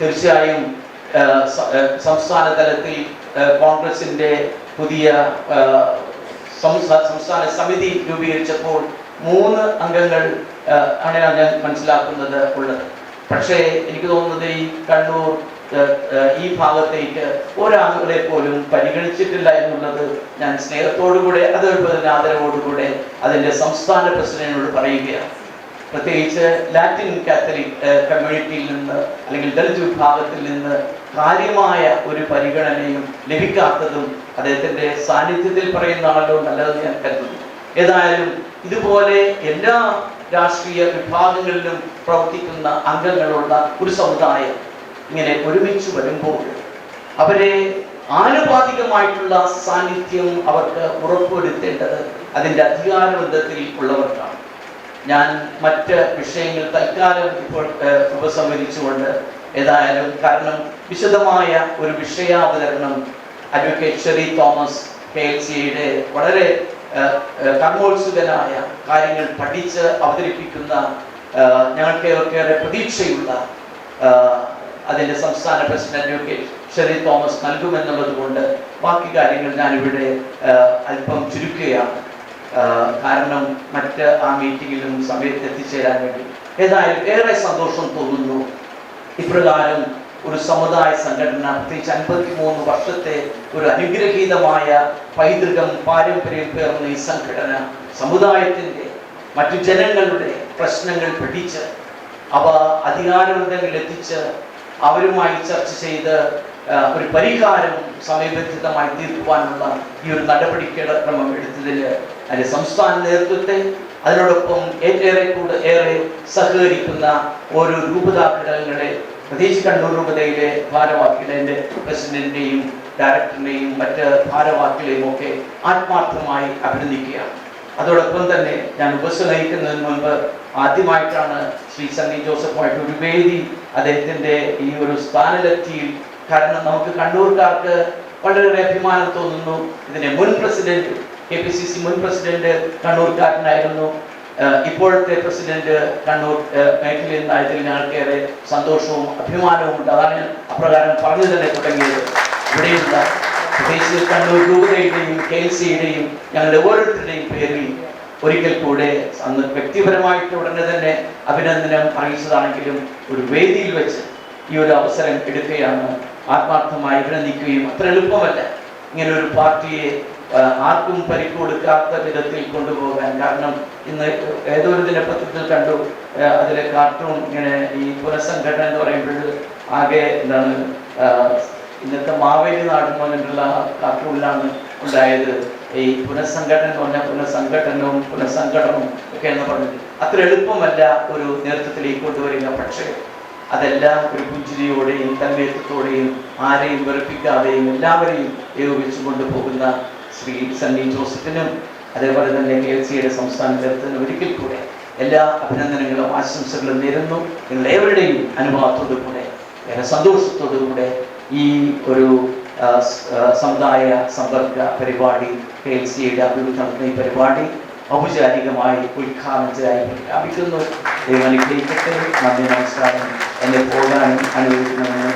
തീർച്ചയായും സംസ്ഥാന തലത്തിൽ കോൺഗ്രസിന്റെ പുതിയ സംസ്ഥാന സമിതി രൂപീകരിച്ചപ്പോൾ മൂന്ന് അംഗങ്ങൾ ആണ് ഞാൻ മനസ്സിലാക്കുന്നത് ഉള്ളത്. പക്ഷേ എനിക്ക് തോന്നുന്നത് ഈ കണ്ണൂർ ഈ ഭാഗത്തേക്ക് ഒരാളുകളെ പോലും പരിഗണിച്ചിട്ടില്ല എന്നുള്ളത് ഞാൻ സ്നേഹത്തോടുകൂടെ അതുപോലെ തന്നെ ആദരവോടുകൂടെ അതിന്റെ സംസ്ഥാന പ്രസിഡന്റിനോട് പറയുകയാണ്. പ്രത്യേകിച്ച് ലാറ്റിൻ കാത്തലിക് കമ്മ്യൂണിറ്റിയിൽ നിന്ന് അല്ലെങ്കിൽ ദളിത് വിഭാഗത്തിൽ നിന്ന് കാര്യമായ ഒരു പരിഗണനയും ലഭിക്കാത്തതും അദ്ദേഹത്തിന്റെ സാന്നിധ്യത്തിൽ പറയുന്നതാണല്ലോ നല്ലതെന്ന് ഞാൻ കരുതുന്നു. ഏതായാലും ഇതുപോലെ എല്ലാ രാഷ്ട്രീയ വിഭാഗങ്ങളിലും പ്രവർത്തിക്കുന്ന അംഗങ്ങളുള്ള ഒരു സമുദായം ഇങ്ങനെ ഒരുമിച്ച് വരുമ്പോൾ അവരെ ആനുപാതികമായിട്ടുള്ള സാന്നിധ്യം അവർക്ക് ഉറപ്പുവരുത്തേണ്ടത് അതിന്റെ അധികാരബന്ധത്തിൽ ഉള്ളവർക്കാണ്. ഞാൻ മറ്റ് വിഷയങ്ങൾ തൽക്കാലം ഇപ്പോൾ ഉപസംഹരിച്ചുകൊണ്ട് ഏതായാലും കാരണം വിശദമായ ഒരു വിഷയാവതരണം advocate Shery Thomas K L സിയുടെ വളരെ കർമ്മോത്സുകനായ കാര്യങ്ങൾ പഠിച്ച് അവതരിപ്പിക്കുന്ന ഞങ്ങൾക്ക് ഏറെ പ്രതീക്ഷയുള്ള അതിന്റെ സംസ്ഥാന പ്രസിഡന്റ് അഡ്വക്കേറ്റ് ഷെറി തോമസ് നൽകുമെന്നുള്ളത് കൊണ്ട് ബാക്കി കാര്യങ്ങൾ ഞാനിവിടെ അല്പം ചുരുക്കുകയാണ്. കാരണം മറ്റ് ആ മീറ്റിങ്ങിലും സമയത്ത് എത്തിച്ചേരാൻ വേണ്ടി. ഏതായാലും ഏറെ സന്തോഷം തോന്നുന്നു. ഇപ്രകാരം ഒരു സമുദായ സംഘടന പ്രത്യേകിച്ച് അൻപത്തി മൂന്ന് വർഷത്തെ ഒരു അനുഗ്രഹീതമായ പൈതൃകം പാരമ്പര്യം പേർന്ന ഈ സംഘടന സമുദായത്തിന്റെ മറ്റു ജനങ്ങളുടെ പ്രശ്നങ്ങൾ പഠിച്ച് അവ അധികാരബന്ധങ്ങളിൽ എത്തിച്ച് അവരുമായി ചർച്ച ചെയ്ത് ഒരു പരിഹാരം സമയബന്ധിതമായി തീർക്കുവാനുള്ള ഈ ഒരു നടപടിക്രമം എടുത്തതിൽ അതിന്റെ സംസ്ഥാന നേതൃത്വത്തെ അതിനോടൊപ്പം ഏറ്റേറെ കൂടെ ഏറെ സഹകരിക്കുന്ന ഒരു രൂപതാ ഘടകങ്ങളെ പ്രത്യേകിച്ച് കണ്ണൂർ രൂപതയിലെ ഭാരവാഹികളുടെ പ്രസിഡന്റിനെയും ഡയറക്ടറിനെയും മറ്റ് ഭാരവാഹികളെയും ഒക്കെ ആത്മാർത്ഥമായി അഭിനന്ദിക്കുകയാണ്. അതോടൊപ്പം തന്നെ ഞാൻ ഉപസംഹരിക്കുന്നതിന് മുൻപ് ആദ്യമായിട്ടാണ് ശ്രീ സണ്ണി ജോസഫുമായിട്ട് ഒരു വേദി അദ്ദേഹത്തിന്റെ ഈ ഒരു സ്ഥാനലെത്തിയിൽ കാരണം നമുക്ക് കണ്ണൂർക്കാർക്ക് വളരെ അഭിമാനം തോന്നുന്നു. ഇതിന്റെ മുൻ president K P C C മുൻ പ്രസിഡന്റ് കണ്ണൂർക്കാരനായിരുന്നു ഇപ്പോഴത്തെ പ്രസിഡന്റ് കണ്ണൂർ മേഖലയിൽ നിന്നായതിൽ ഞങ്ങൾക്കേറെ സന്തോഷവും അഭിമാനവും ഉണ്ട്. അതാണ് ഞാൻ അപ്രകാരം പറഞ്ഞു തന്നെ തുടങ്ങിയത് ഇവിടെയുള്ള പ്രത്യേകിച്ച് കണ്ണൂർ രൂപതയുടെയും കെ എൽ സിയുടെയും ഞങ്ങളുടെ ഓരോരുത്തരുടെയും പേരിൽ ഒരിക്കൽ കൂടെ അന്ന് വ്യക്തിപരമായിട്ട് ഉടനെ തന്നെ അഭിനന്ദനം അറിയിച്ചതാണെങ്കിലും ഒരു വേദിയിൽ വെച്ച് ഈ ഒരു അവസരം എടുക്കുകയാണ് ആത്മാർത്ഥമായി അഭിനന്ദിക്കുകയും അത്ര എളുപ്പമല്ല. ഇങ്ങനെ ഒരു പാർട്ടിയെ ആർക്കും പരിക്ക് കൊടുക്കാത്ത വിധത്തിൽ കൊണ്ടുപോകാൻ കാരണം ഇന്ന് ഏതൊരു ദിനപത്രത്തിൽ കണ്ടു. അതിലെ കാർട്ടൂൺ ഇങ്ങനെ ഈ പുനഃസംഘടന എന്ന് പറയുമ്പോൾ ആകെ എന്താണ് ഇന്നത്തെ മാവേലി നാട് പോലുള്ള കാർട്ടൂണിലാണ് ഉണ്ടായത്. ഈ പുനഃസംഘടന എന്ന് പറഞ്ഞാൽ പുനഃസംഘടനവും പുനഃസംഘടനവും ഒക്കെ എന്ന് പറഞ്ഞത് അത്ര എളുപ്പമല്ല ഒരു നേതൃത്വത്തിലേക്ക് കൊണ്ടുവരിക. പക്ഷേ അതെല്ലാം ഒരു പുഞ്ചിരിയോടെയും തന്മയത്വത്തോടെയും ആരെയും വെറുപ്പിക്കാതെയും എല്ലാവരെയും ഏകോപിച്ചു കൊണ്ടുപോകുന്ന ശ്രീ സണ്ണി ജോസഫിനും അതേപോലെ തന്നെ കെ എൽ സിയുടെ സംസ്ഥാന നേതൃത്വത്തിന് ഒരിക്കൽ കൂടെ എല്ലാ അഭിനന്ദനങ്ങളും ആശംസകളും നേരുന്നു. നിങ്ങൾ ഏവരുടെയും അനുഭവത്തോടു കൂടെ ഏറെ സന്തോഷത്തോടു കൂടെ ഈ ഒരു സമുദായ സമ്പർക്ക പരിപാടി കെ എൽ സിയുടെ അഭിവൃദ്ധി നടത്തുന്ന ഈ പരിപാടി ഔപചാരികമായി ഉദ്ഘാടനത്തിനായി പ്രഖ്യാപിക്കുന്നു ദൈവം അനുഗ്രഹിക്കട്ടെ. നന്ദി നമസ്കാരം. എന്നെ പോകാനും അനുവദിക്കണമെന്ന്